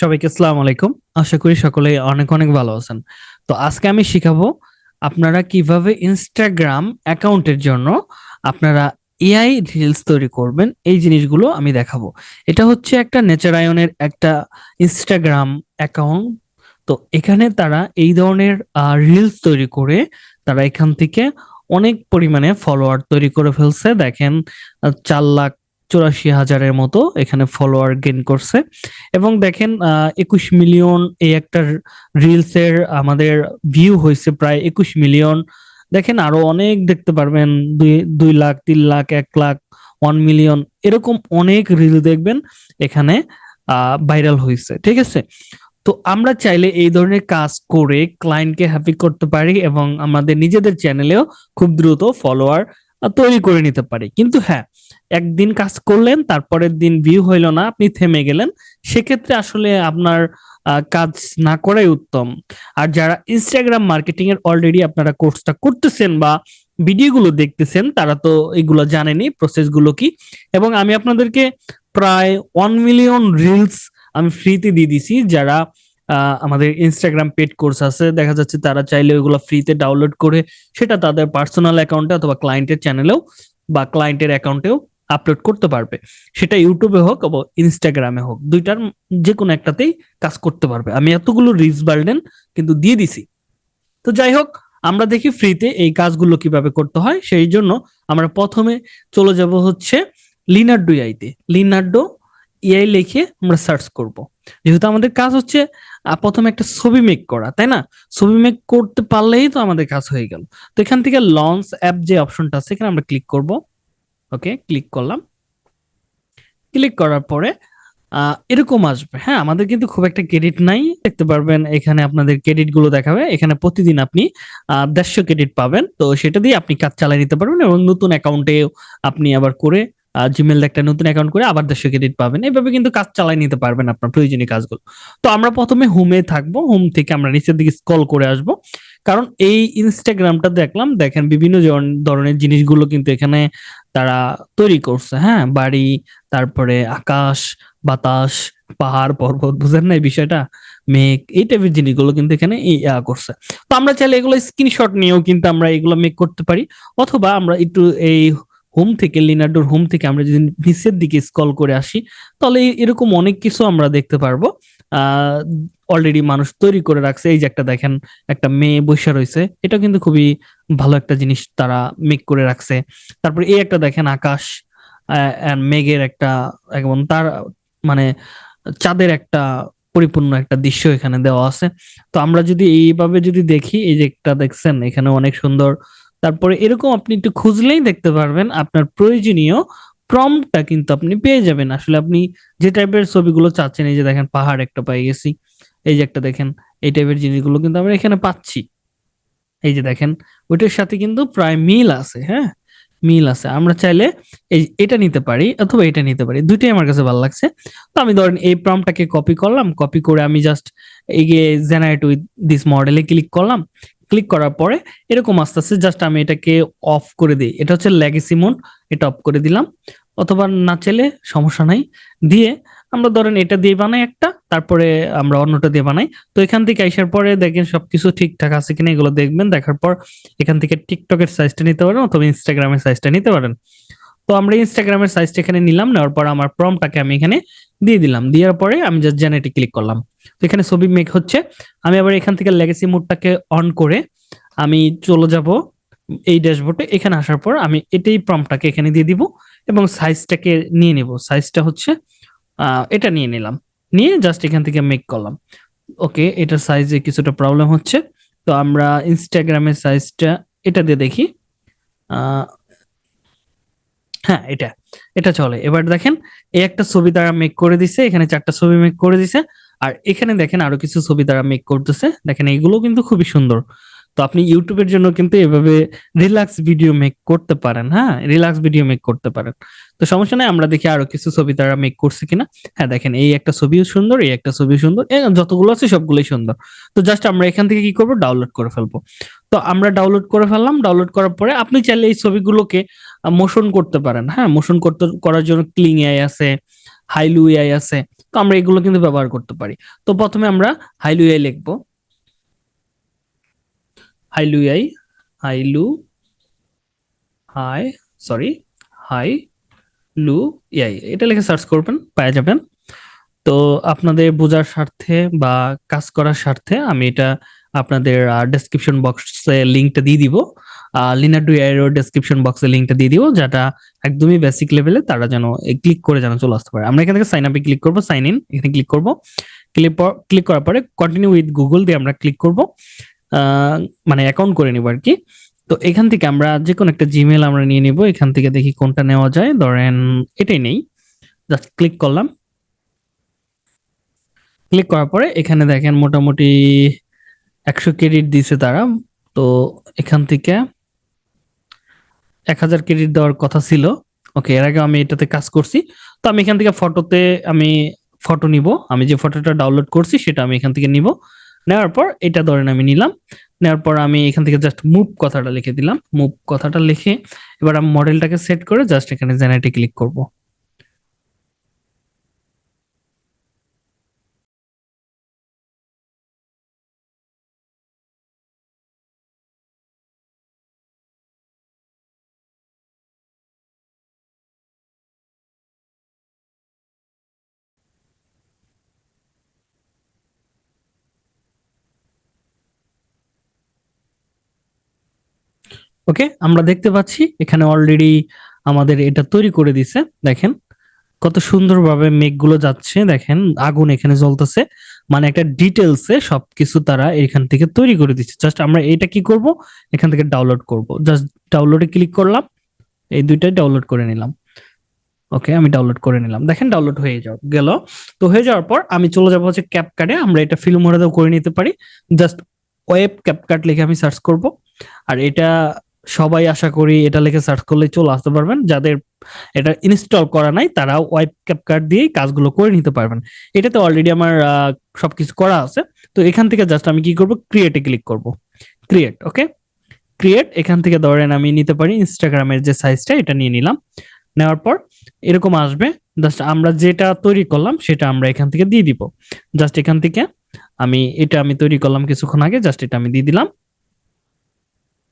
সবাইকে আসসালামু আলাইকুম। আশা করি সকলে অনেক অনেক ভালো আছেন। তো আজকে আমি শিখাবো আপনারা কীভাবে ইনস্টাগ্রাম অ্যাকাউন্টের জন্য আপনারা এআই রিলস তৈরি করবেন। এই জিনিসগুলো আমি দেখাবো। এটা হচ্ছে একটা নেচারায়নের একটা ইনস্টাগ্রাম অ্যাকাউন্ট। তো এখানে তারা এই ধরনের রিলস তৈরি করে তারা এখান থেকে অনেক পরিমাণে ফলোয়ার তৈরি করে ফেলছে। দেখেন চার লাখ চুরাশি হাজারের মতো এখানে ফলোয়ার গেইন করছে। এবং দেখেন একুশ মিলিয়ন এই একটা রিলস এর আমাদের ভিউ হয়েছে প্রায় একুশ মিলিয়ন। দেখেন, আরও অনেক দেখতে পারবেন, দুই দুই লাখ, তিন লাখ, এক লাখ ওয়ান মিলিয়ন এরকম অনেক রিল দেখবেন এখানে ভাইরাল হয়েছে, ঠিক আছে? তো আমরা চাইলে এই ধরনের কাজ করে ক্লায়েন্টকে হ্যাপি করতে পারি এবং আমাদের নিজেদের চ্যানেলেও খুব দ্রুত ফলোয়ার তৈরি করে নিতে পারি। কিন্তু হ্যাঁ একদিন কাজ করলেন, তারপরের দিন ভিউ হইল না, আপনি থেমে গেলেন। সেক্ষেত্রে আসলে আপনার কাজ না করাই উত্তম। আর যারা ইনস্টাগ্রাম মার্কেটিং এর অলরেডি আপনারা কোর্সটা করতেছেন বা ভিডিওগুলো দেখতেছেন, তারা তো এগুলো জানেনি প্রসেসগুলো কি। এবং আমি আপনাদেরকে প্রায় ওয়ান মিলিয়ন রিলস আমি ফ্রিতে দিয়ে দিছি, যারা আমাদের ইনস্টাগ্রাম পেড কোর্স আছে। দেখা যাচ্ছে তারা চাইলে ওইগুলো ফ্রিতে ডাউনলোড করে সেটা তাদের পার্সোনাল অ্যাকাউন্টে অথবা ক্লায়েন্টের চ্যানেলেও বা ক্লায়েন্টের অ্যাকাউন্টেও আপলোড করতে পারবে। সেটা ইউটিউবে হোক অথবা ইনস্টাগ্রামে হোক, দুইটার যে কোনো একটাতেই কাজ করতে পারবে। আমি এতগুলো রিলস বার্ডেন কিন্তু দিয়ে দিছি। তো যাই হোক, আমরা দেখি ফ্রিতে এই কাজগুলো কীভাবে করতে হয়। সেই জন্য আমরা প্রথমে চলে যাব হচ্ছে লিনার্ডো আইতে। লিনার্ডো এআই লিখে আমরা সার্চ করব। যেহেতু আমাদের কাজ হচ্ছে প্রথমে একটা ছবি মেক করা, তাই না? ছবি মেক করতে পারলেই তো আমাদের কাজ হয়ে গেল। তো এখান থেকে লঞ্চ অ্যাপ যে অপশনটা আছে, এখানে আমরা ক্লিক করব। ওকে ক্লিক করলাম। ক্লিক করার পরে এরকম আসবে। হ্যাঁ আমাদের কিন্তু খুব একটা ক্রেডিট নাই। দেখতে পারবেন, এখানে আপনাদের ক্রেডিটগুলো দেখাবে। এখানে প্রতিদিন আপনি দেড়শো ক্রেডিট পাবেন। তো সেটা দিয়ে আপনি কাজ চালিয়ে নিতে পারবেন এবং নতুন অ্যাকাউন্টে আপনি আবার করে জিমেল একটা নতুন অ্যাকাউন্ট করে আবার দেড়শো ক্রেডিট পাবেন। এইভাবে কিন্তু কাজ চালিয়ে নিতে পারবেন আপনার প্রয়োজনীয় কাজগুলো। তো আমরা প্রথমে হোমে থাকব। হোম থেকে আমরা নিচের দিকে স্ক্রল করে আসব। কারণ এই ইনস্টাগ্রামটা দেখলাম, দেখেন বিভিন্ন ধরনের জিনিসগুলো কিন্তু এখানে তারা তৈরি করছে হ্যাঁ? বাড়ি, তারপরে আকাশ, বাতাস, পাহাড়, পর্বত, বুঝেন না এই বিষয়টা? মেঘ, এই টাইপের জিনিসগুলো কিন্তু এখানে ইয়া করছে। তো আমরা চাইলে এগুলো স্ক্রিনশট নিয়েও কিন্তু আমরা এগুলো মেক করতে পারি। অথবা আমরা একটু এই হোম থেকে, লিনার্ডোর হোম থেকে আমরা যদি নিচের দিকে স্কল করে আসি, তাহলে এরকম অনেক কিছু আমরা দেখতে পারব। অলরেডি মানুষ তৈরি করে রাখছে। এই যে একটা দেখেন, একটা মেয়ে বসে রয়েছে। এটা কিন্তু খুবই ভালো একটা জিনিস তারা মেক করে রাখছে। তারপরে এই একটা দেখেন, আকাশ মেঘের একটা, এবং তার মানে চাঁদের একটা পরিপূর্ণ একটা দৃশ্য এখানে দেওয়া আছে। তো আমরা যদি এইভাবে যদি দেখি, এই যে একটা দেখছেন, এখানে অনেক সুন্দর তারপরে এরকম আপনি একটু খুঁজলেই দেখতে পারবেন আপনার প্রয়োজনীয় প্রম্পটটা কিন্তু আপনি পেয়ে যাবেন। আসলে আপনি যে টাইপের ছবিগুলো চাচ্ছেন, এই যে দেখেন পাহাড় একটা পেয়ে গেছি, এই যে একটা দেখেন, এই টাইপের জিনিসগুলো কিন্তু আমরা এখানে পাচ্ছি। এই যে দেখেন, ওইটার সাথে কিন্তু প্রায় মিল আছে হ্যাঁ? মিল আছে। আমরা চাইলে এই এটা নিতে পারি অথবা এটা নিতে পারি, দুইটাই আমার কাছে ভালো লাগছে। তো আমি ধরেন এই প্রম্পটটাকে কপি করলাম কপি করে আমি জাস্ট এই জেনারেট উইথ দিস মডেলে ক্লিক করলাম। ক্লিক করার পরে এরকম আস্তে আস্তে জাস্ট আমি এটাকে অফ করে দিই। এটা হচ্ছে লেগেসি মোড এটা অফ করে দিলাম। অথবা না চাইলে সমস্যা নাই। দিয়ে আমরা ধরেন এটা দিয়ে বানাই একটা, তারপরে আমরা অন্যটা দিয়ে বানাই। তো এখান থেকে আসার পরে দেখেন সবকিছু ঠিকঠাক আছে কিনা এগুলো দেখবেন। দেখার পর এখান থেকে টিকটকের সাইজটা নিতে পারেন অথবা ইনস্টাগ্রামের সাইজটা নিতে পারেন। তো আমরা ইনস্টাগ্রামের সাইজটা এখানে নিলাম, নেওয়ার পর আমার প্রমটাকে আমি এখানে দিয়ে দিলাম। দেওয়ার পরে আমি জাস্ট জেনারেটে ক্লিক করলাম। তো এখানে ছবি মেক হচ্ছে। আমি আবার এখান থেকে লেগেসি মোডটাকে অন করে আমি চলে যাব এই ড্যাশবোর্ডে এখানে আসার পর আমি এটাই প্রমটাকে এখানে দিয়ে দিব এবং সাইজটাকে নিয়ে নিব। সাইজটা হচ্ছে এটা নিয়ে নিলাম। নিয়ে জাস্ট এখান থেকে মেক করলাম। ওকে, এটার সাইজে কিছুটা প্রবলেম হচ্ছে। তো আমরা ইনস্টাগ্রামের সাইজটা এটা দিয়ে দেখি। হ্যাঁ এটা এটা চলে। এবার দেখেন, এই একটা ছবি তারা মেক করে দিছে, এখানে চারটা ছবি মেক করে দিছে, আর এখানে দেখেন আরও কিছু ছবি তারা মেক করতেছে। দেখেন, এগুলো কিন্তু খুবই সুন্দর। তো আপনি ইউটিউবের জন্য কিন্তু এভাবে রিল্যাক্স ভিডিও মেক করতে পারেন হ্যাঁ? রিল্যাক্স ভিডিও মেক করতে পারেন। তো সমস্যা নাই, আমরা দেখি আরও কিছু ছবি তারা মেক করছে কিনা। হ্যাঁ দেখেন, এই একটা ছবিও সুন্দর, এই একটা ছবি সুন্দর যতগুলো আছে সবগুলোই সুন্দর। তো জাস্ট আমরা এখান থেকে কি করব? ডাউনলোড করে ফেলব। তো আমরা ডাউনলোড করে ফেললাম ডাউনলোড করার পরে আপনি চাইলে এই ছবিগুলোকে মোশন করতে পারেন। হ্যাঁ মোশন করতে, করার জন্য ক্লিং এআই আছে হাইলু এআই আছে, তো আমরা এগুলো কিন্তু ব্যবহার করতে পারি। তো প্রথমে আমরা হাইলু এআই লিখব। Hailuo AI Hailuo hi sorry Hailuo AI এটা লিখে সার্চ করবেন পাওয়া যাবেন। তো আপনাদের বোঝার স্বার্থে বা কাজ করার স্বার্থে আমি এটা আপনাদের ডেসক্রিপশন বক্সে লিঙ্কটা দিয়ে দিব। লিনার্ডু এর ডেসক্রিপশন বক্সে লিঙ্কটা দিয়ে দিব, যেটা একদমই বেসিক লেভেলে তারা যেন ক্লিক করে যেন চলে আসতে পারে। আমরা এখান থেকে সাইন আপে ক্লিক করব সাইন ইন এখানে ক্লিক করব। ক্লিক ক্লিক করার পরে কন্টিনিউ উইথ গুগল দিয়ে আমরা ক্লিক করব। মানে অ্যাকাউন্ট করে নিব আর কি। তো এখান থেকে আমরা যে কোনো একটা জিমেল আমরা নিয়ে নিব, এখান থেকে দেখি কোনটা নেওয়া যায়। ধরেন এটাই নেই জাস্ট ক্লিক করলাম। ক্লিক করার পরে এখানে দেখেন মোটামুটি একশো ক্রেডিট দিছে তারা। তো এখান থেকে এক হাজার ক্রেডিট দেওয়ার কথা ছিল। ওকে, এর আগে আমি এটাতে কাজ করছি। তো আমি এখান থেকে ফটোতে আমি ফটো নিব। আমি যে ফটোটা ডাউনলোড করছি সেটা আমি এখান থেকে নিব। নেওয়ার পর এটা ধরেন আমি নিলাম। নেওয়ার পর আমি এখান থেকে জাস্ট মুভ কথাটা লিখে দিলাম। মুভ কথাটা লিখে এবার আমি মডেলটাকে সেট করে জাস্ট এখানে জেনারেটে ক্লিক করব। ওকে? আমরা দেখতে পাচ্ছি এখানে অলরেডি আমাদের এটা তৈরি করে দিছে। দেখেন, কত সুন্দরভাবে মেঘগুলো যাচ্ছে। দেখেন, আগুন এখানে জ্বলতেছে। মানে একটা ডিটেলসে সবকিছু তারা এখান থেকে তৈরি করে দিচ্ছে। জাস্ট আমরা এটা কি করব? এখান থেকে ডাউনলোড করব। জাস্ট ডাউনলোডে ক্লিক করলাম। এই দুইটাই ডাউনলোড করে নিলাম। ওকে, আমি ডাউনলোড করে নিলাম। দেখেন ডাউনলোড হয়ে যাও গেল। তো হয়ে যাওয়ার পর আমি চলে যাব হচ্ছে ক্যাপকার্ডে আমরা এটা ফিল্ম করে নিতে পারি। জাস্ট ওয়েব ক্যাপকার্ড লিখে আমি সার্চ করব। আর এটা সবাই আশা করি এটা লিখে সার্চ করলে চলে আসতে পারবেন। যাদের এটা ইনস্টল করা নাই তারা ওয়াইপ ক্যাপ কার্ড দিয়েই কাজগুলো করে নিতে পারবেন। এটাতে অলরেডি আমার সবকিছু করা আছে। তো এখান থেকে জাস্ট আমি কি করব? ক্রিয়েটে ক্লিক করব। ক্রিয়েট ওকে ক্রিয়েট এখান থেকে ধরেন আমি নিতে পারি ইনস্টাগ্রামের যে সাইজটা এটা নিয়ে নিলাম। নেওয়ার পর এরকম আসবে। জাস্ট আমরা যেটা তৈরি করলাম, সেটা আমরা এখান থেকে দিয়ে দিব। জাস্ট এখান থেকে আমি, এটা আমি তৈরি করলাম কিছুক্ষণ আগে জাস্ট এটা আমি দিয়ে দিলাম।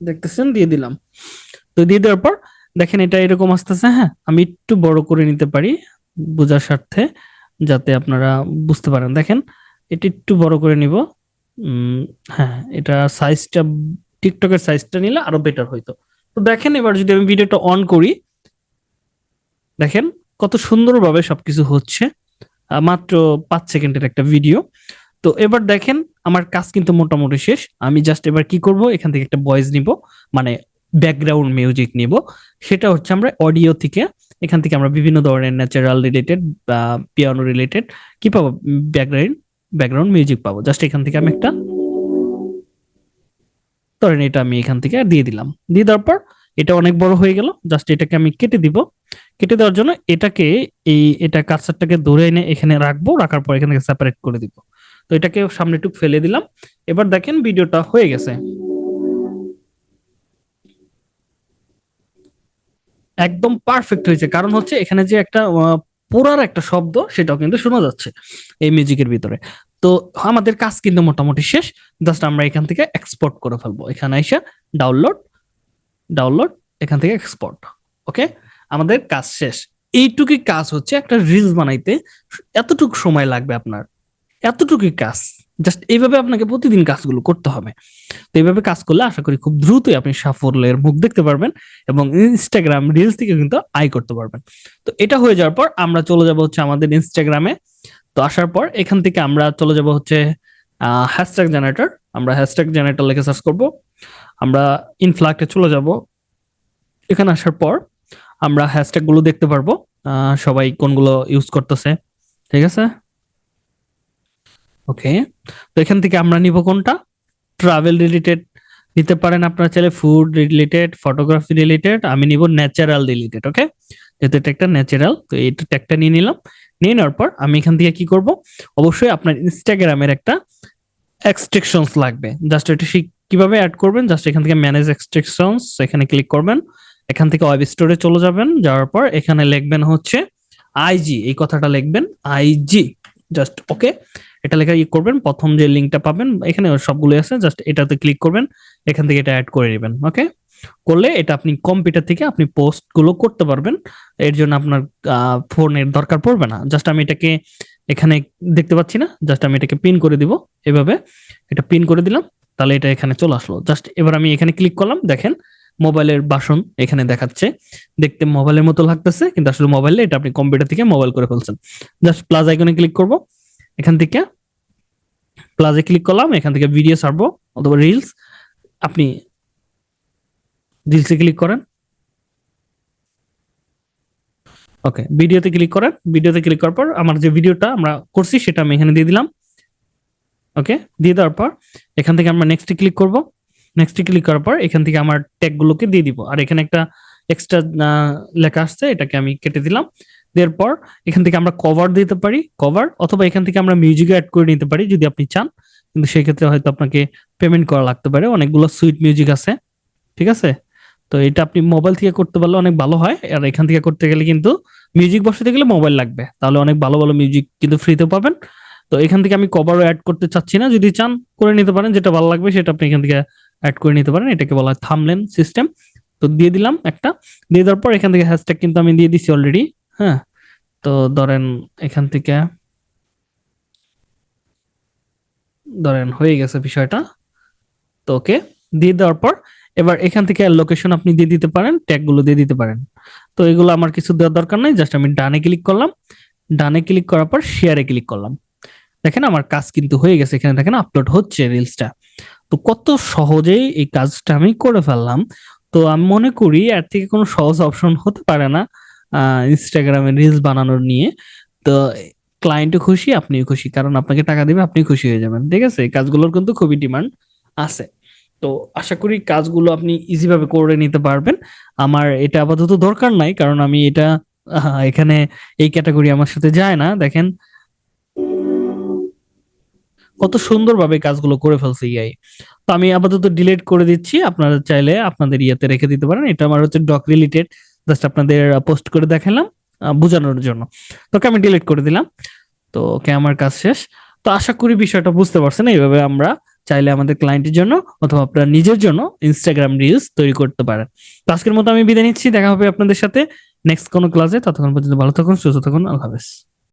দেখতেছেন, দিয়ে দিলাম। তো দিয়ে দেওয়ার পর, দেখেন এটা এরকম আসতেছে হ্যাঁ আমি একটু বড় করে নিতে পারি বোঝার স্বার্থে, যাতে আপনারা বুঝতে পারেন। দেখেন, এটা একটু বড় করে নিব। হ্যাঁ এটা সাইজটা টিকটকের সাইজটা নিলে আরও বেটার হইতো। তো দেখেন, এবার যদি আমি ভিডিওটা অন করি, দেখেন কত সুন্দরভাবে সবকিছু হচ্ছে। মাত্র পাঁচ সেকেন্ডের একটা ভিডিও তো এবার দেখেন, আমার কাজ কিন্তু মোটামুটি শেষ। আমি জাস্ট এবার কি করব? এখান থেকে একটা ভয়েস নিব মানে ব্যাকগ্রাউন্ড মিউজিক নিব। সেটা হচ্ছে আমরা অডিও থেকে, এখান থেকে আমরা বিভিন্ন ধরনের ন্যাচারাল রিলেটেড বা পিয়ানো রিলেটেড কি পাবো? ব্যাকগ্রাউন্ড ব্যাকগ্রাউন্ড মিউজিক পাবো। জাস্ট এখান থেকে আমি একটা, ধরেন এটা আমি এখান থেকে দিয়ে দিলাম। দিয়ে দেওয়ার পর এটা অনেক বড় হয়ে গেল। জাস্ট এটাকে আমি কেটে দিব। কেটে দেওয়ার জন্য এটাকে এই, এটা কাটসারটাকে ধরে এনে এখানে রাখব। রাখার পর এখান থেকে সেপারেট করে দিব। তো এটাকে সামনে টুক ফেলে দিলাম। এবার দেখেন ভিডিওটা হয়ে গেছে। একদম পারফেক্ট হয়েছে। কারণ হচ্ছে এখানে যে একটা পোড়ার একটা শব্দ, সেটাও কিন্তু শোনা যাচ্ছে এই মিউজিকের ভিতরে। তো আমাদের কাজ কিন্তু মোটামুটি শেষ। জাস্ট আমরা এখান থেকে এক্সপোর্ট করে ফেলব। এখানে এসে ডাউনলোড ডাউনলোড এখান থেকে এক্সপোর্ট ওকে আমাদের কাজ শেষ। এইটুকুই কাজ হচ্ছে একটা রিলস বানাইতে। এতটুকু সময় লাগবে আপনার। এতটুকুই কাজ। জাস্ট এইভাবে আপনাকে প্রতিদিন কাজগুলো করতে হবে। তো এইভাবে কাজ করলে আশা করি খুব দ্রুতই আপনি সাফল্যের মুখ দেখতে পারবেন এবং ইনস্টাগ্রাম রিলস থেকে কিন্তু আয় করতে পারবেন। তো এটা হয়ে যাওয়ার পর আমরা চলে যাব হচ্ছে আমাদের ইনস্টাগ্রামে তো আসার পর এখান থেকে আমরা চলে যাব হচ্ছে হ্যাশট্যাগ জেনারেটর আমরা হ্যাশট্যাগ জেনারেটর লিখে সার্চ করব। আমরা ইনফ্লাক্টে চলে যাব। এখানে আসার পর আমরা হ্যাশট্যাগগুলো দেখতে পারব। সবাই কোনগুলো ইউজ করতেছে। ঠিক আছে? ওকে তো এখান থেকে আমরা নিব কোনটা? ট্রাভেল রিলেটেড নিতে পারেন আপনারা চাইলে ফুড রিলেটেড ফটোগ্রাফি রিলেটেড আমি নিব ন্যাচারাল রিলেটেড ওকে যেহেতু এটা একটা ন্যাচারাল তো এইটা ট্যাগটা নিয়ে নিলাম। নিয়ে নেওয়ার পর আমি এখান থেকে কি করব? অবশ্যই আপনার ইনস্টাগ্রামের একটা এক্সট্রেকশনস লাগবে। জাস্ট এটা কীভাবে অ্যাড করবেন? জাস্ট এখান থেকে ম্যানেজ এক্সট্রেকশনস এখানে ক্লিক করবেন। এখান থেকে ওয়েব স্টোরে চলে যাবেন, যাওয়ার পর এখানে লিখবেন হচ্ছে আইজি এই কথাটা লিখবেন আইজি জাস্ট ওকে এটা লেখা ই করবেন, প্রথম যে লিঙ্কটা পাবেন, এখানে সবগুলো আছে জাস্ট এটাতে ক্লিক করবেন, এখান থেকে এটা অ্যাড করে নেবেন ওকে করলে এটা আপনি কম্পিউটার থেকে আপনি পোস্টগুলো করতে পারবেন, এর জন্য আপনার ফোনের দরকার পড়বে না জাস্ট আমি এটাকে এখানে দেখতে পাচ্ছি না জাস্ট আমি এটাকে পিন করে দিব, এভাবে এটা পিন করে দিলাম, তাহলে এটা এখানে চলে আসলো জাস্ট এবার আমি এখানে ক্লিক করলাম, দেখেন মোবাইলের বাসন এখানে দেখাচ্ছে, দেখতে মোবাইলের মতো লাগতেছে, কিন্তু আসলে মোবাইলে এটা আপনি কম্পিউটার থেকে মোবাইল করে ফেলছেন জাস্ট প্লাস আইকনে ক্লিক করব এখান থেকে প্লাজে ক্লিক করলাম, এখান থেকে ভিডিও ছাড়বো অথবা রিলস আপনি রিলসে ক্লিক করেন। ওকে ভিডিওতে ক্লিক করেন ভিডিওতে ক্লিক করার পর আমার যে ভিডিওটা আমরা করছি, সেটা আমি এখানে দিয়ে দিলাম। ওকে দিয়ে দেওয়ার পর এখান থেকে আমরা নেক্সটে ক্লিক করব। নেক্সটে ক্লিক করার পর এখান থেকে আমার ট্যাগ গুলোকে দিয়ে দিব। আর এখানে একটা এক্সট্রা লেখা আসছে, এটাকে আমি কেটে দিলাম। দেওয়ার পর এখান থেকে আমরা কভার দিতে পারি কভার অথবা এখান থেকে আমরা মিউজিক অ্যাড করে নিতে পারি যদি আপনি চান। কিন্তু সেই ক্ষেত্রে হয়তো আপনাকে পেমেন্ট করা লাগতে পারে। অনেকগুলো সুইট মিউজিক আছে। ঠিক আছে? তো এটা আপনি মোবাইল থেকে করতে পারলে অনেক ভালো হয়। আর এখান থেকে করতে গেলে কিন্তু মিউজিক বসাতে গেলে মোবাইল লাগবে। তাহলে অনেক ভালো ভালো মিউজিক কিন্তু ফ্রিতে পাবেন। তো এখান থেকে আমি কভারও অ্যাড করতে চাচ্ছি না। যদি চান, করে নিতে পারেন। যেটা ভালো লাগবে সেটা আপনি এখান থেকে অ্যাড করে নিতে পারেন। এটাকে বলা হয় থামলেন সিস্টেম তো দিয়ে দিলাম একটা। দিয়ে দেওয়ার পর এখান থেকে হ্যাশট্যাগ কিন্তু আমি দিয়ে দিছি অলরেডি হ্যাঁ তো ধরেন এখান থেকে ধরেন হয়ে গেছে বিষয়টা। তো ওকে, দিয়ে দেওয়ার পর এবার এখান থেকে লোকেশন আপনি দিয়ে দিতে পারেন ট্যাগগুলো দিয়ে দিতে পারেন। তো এগুলো আমার কিছু দেওয়ার দরকার নাই জাস্ট আমি ডানে ক্লিক করলাম। ডানে ক্লিক করার পর শেয়ারে ক্লিক করলাম। দেখেন আমার কাজ কিন্তু হয়ে গেছে, এখানে দেখেন আপলোড হচ্ছে রিলসটা তো কত সহজেই এই কাজটা আমি করে ফেললাম। তো আমি মনে করি এর থেকে কোনো সহজ অপশন হতে পারে না। ইনস্টাগ্রামে রিলস বানানোর নিয়ে, তো ক্লায়েন্টও খুশি, আপনিও খুশি। কারণ আপনাকে টাকা দিবে আপনি খুশি হয়ে যাবেন, ঠিক আছে? কাজগুলোর কিন্তু খুবই ডিমান্ড আছে। তো আশা করি কাজগুলো আপনি ইজিভাবে করে নিতে পারবেন। আমার এটা আপাতত দরকার নাই, কারণ আমি এটা এখানে এই ক্যাটাগরি আমার সাথে যায় না, দেখেন। কত সুন্দরভাবে কাজগুলো করে ফেলছে ইআই তো আমি আপাতত ডিলিট করে দিচ্ছি, আপনারা চাইলে আপনাদের ইয়েতে রেখে দিতে পারেন। এটা আমার হচ্ছে ডক রিলেটেড জাস্ট আপনাদের পোস্ট করে দেখালাম বোঝানোর জন্য। তোকে আমি ডিলিট করে দিলাম। তো ওকে আমার কাজ শেষ। তো আশা করি বিষয়টা বুঝতে পারছেন। এইভাবে আমরা চাইলে আমাদের ক্লায়েন্টের জন্য অথবা আপনার নিজের জন্য ইনস্টাগ্রাম রিলস তৈরি করতে পারেন। তো আজকের মতো আমি বিদায় নিচ্ছি। দেখা হবে আপনাদের সাথে নেক্সট কোনো ক্লাসে ততক্ষণ পর্যন্ত ভালো থাকুন, সুস্থ থাকুন। আল্লাহ হাফেজ।